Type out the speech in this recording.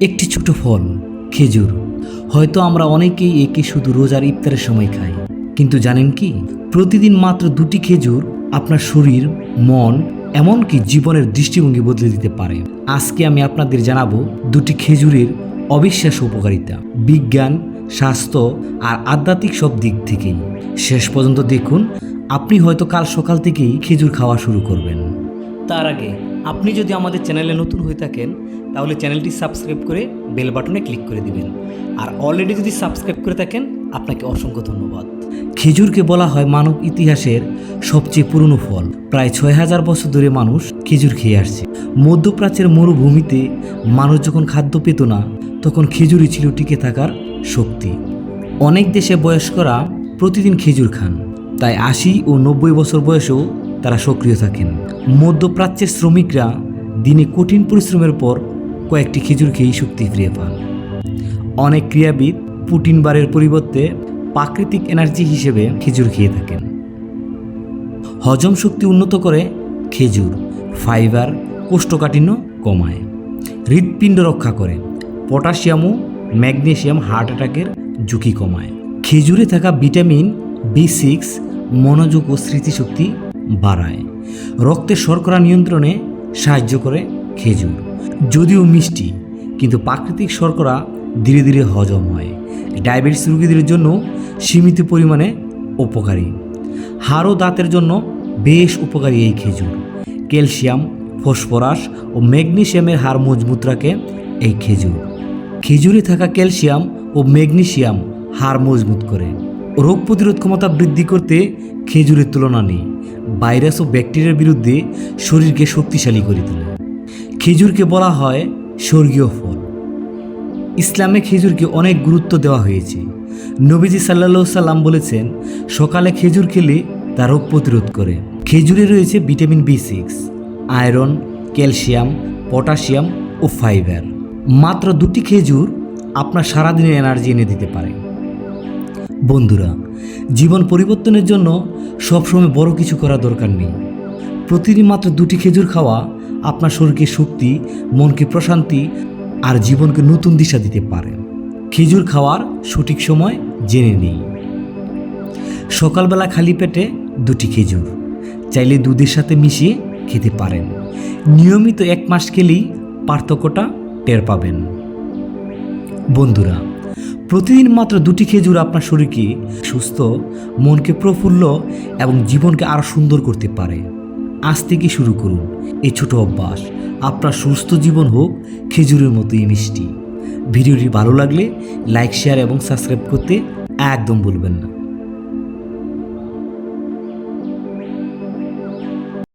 একটি ছোট ফল, খেজুর। হয়তো আমরা অনেকেই একে শুধু রোজার ইফতারের সময় খাই। কিন্তু জানেন কি? প্রতিদিন মাত্র দুটি খেজুর আপনার শরীর, মন, এমনকি জীবনের দৃষ্টিভঙ্গি বদলে দিতে পারে। আজকে আমি আপনাদের জানাব দুটি খেজুরের অবিশ্বাস্য উপকারিতা। বিজ্ঞান, স্বাস্থ্য আর আধ্যাত্মিক সব দিক থেকেই। শেষ পর্যন্ত দেখুন, আপনি হয়তো কাল সকাল থেকেই খেজুর খাওয়া শুরু করবেন। তার আগে আপনি যদি আমাদের চ্যানেলে নতুন হয়ে থাকেন, তাহলে চ্যানেলটি সাবস্ক্রাইব করে বেল বাটনে ক্লিক করে দিবেন। আর অলরেডি যদি সাবস্ক্রাইব করে থাকেন, আপনাকে অসংখ্য ধন্যবাদ। খেজুরকে বলা হয় মানব ইতিহাসের সবচেয়ে পুরনো ফল। প্রায় ছয় হাজার বছর ধরে মানুষ খেজুর খেয়ে আসছে। মধ্যপ্রাচ্যের মরুভূমিতে মানুষ যখন খাদ্য পেত না, তখন খেজুরই ছিল টিকে থাকার শক্তি। অনেক দেশে বয়স্করা প্রতিদিন খেজুর খান। তাই আশি ও নব্বই বছর বয়সেও তারা সক্রিয় থাকেন। মধ্যপ্রাচ্যের শ্রমিকরা দিনে কঠিন পরিশ্রমের পর কয়েকটি খেজুর খেয়েই শক্তি ফিরে পান। অনেক ক্রীড়াবিদ পুটিন বারের পরিবর্তে প্রাকৃতিক এনার্জি হিসেবে খেজুর খেয়ে থাকেন। হজম শক্তি উন্নত করে খেজুর, ফাইবার, কোষ্ঠকাঠিন্য কমায়। হৃৎপিণ্ড রক্ষা করে। পটাশিয়াম ও ম্যাগনেসিয়াম হার্ট অ্যাটাকের ঝুঁকি কমায়। খেজুরে থাকা ভিটামিন বি সিক্স, মনোযোগ ও স্মৃতিশক্তি বাড়ায়। রক্তের শর্করা নিয়ন্ত্রণে সাহায্য করে খেজুর। যদিও মিষ্টি, কিন্তু প্রাকৃতিক শর্করা ধীরে ধীরে হজম হয়। ডায়াবেটিস রোগীদের জন্য সীমিত পরিমাণে উপকারী। হাড় ও দাঁতের জন্য বেশ উপকারী এই খেজুর। ক্যালসিয়াম, ফসফরাস ও ম্যাগনেশিয়ামের হার মজবুত রাখে এই খেজুর। খেজুরে থাকা ক্যালসিয়াম ও ম্যাগনেশিয়াম হাড় মজবুত করে। রোগ প্রতিরোধ ক্ষমতা বৃদ্ধি করতে খেজুরের তুলনা নেই, ভাইরাস ও ব্যাকটেরিয়ার বিরুদ্ধে শরীরকে শক্তিশালী করে তোলে। খেজুরকে বলা হয় স্বর্গীয় ফল। ইসলামে খেজুরকে অনেক গুরুত্ব দেওয়া হয়েছে। নবীজি সাল্লাহ সাল্লাম বলেছেন, সকালে খেজুর খেলে তা রোগ প্রতিরোধ করে। খেজুরে রয়েছে vitamin B six, iron, calcium, potassium ও ফাইবার। মাত্র দুটি খেজুর আপনার সারাদিনের এনার্জি এনে দিতে পারে। বন্ধুরা, জীবন পরিবর্তনের জন্য সবসময় বড় কিছু করা দরকার নেই। প্রতিদিন মাত্র দুটি খেজুর খাওয়া আপনার শরীরকে শক্তি, মনকে প্রশান্তি আর জীবনকে নতুন দিশা দিতে পারে। খেজুর খাওয়ার সঠিক সময় জেনে নেই সকালবেলা খালি পেটে দুটি খেজুর, চাইলে দুধের সাথে মিশিয়ে খেতে পারেন। নিয়মিত এক মাস খেলেই পার্থক্যটা টের পাবেন। বন্ধুরা প্রতিদিন মাত্র দুটি খেজুর আপনার শরীরকে সুস্থ, মনকে প্রফুল্ল এবং জীবনকে আরও সুন্দর করতে পারে। আজ থেকে শুরু করুন এই ছোট অভ্যাস। আপনার সুস্থ জীবন হোক, খেজুরের মতোই মিষ্টি। ভিডিওটি ভালো লাগলে লাইক শেয়ার এবং সাবস্ক্রাইব করতে একদম ভুলবেন না।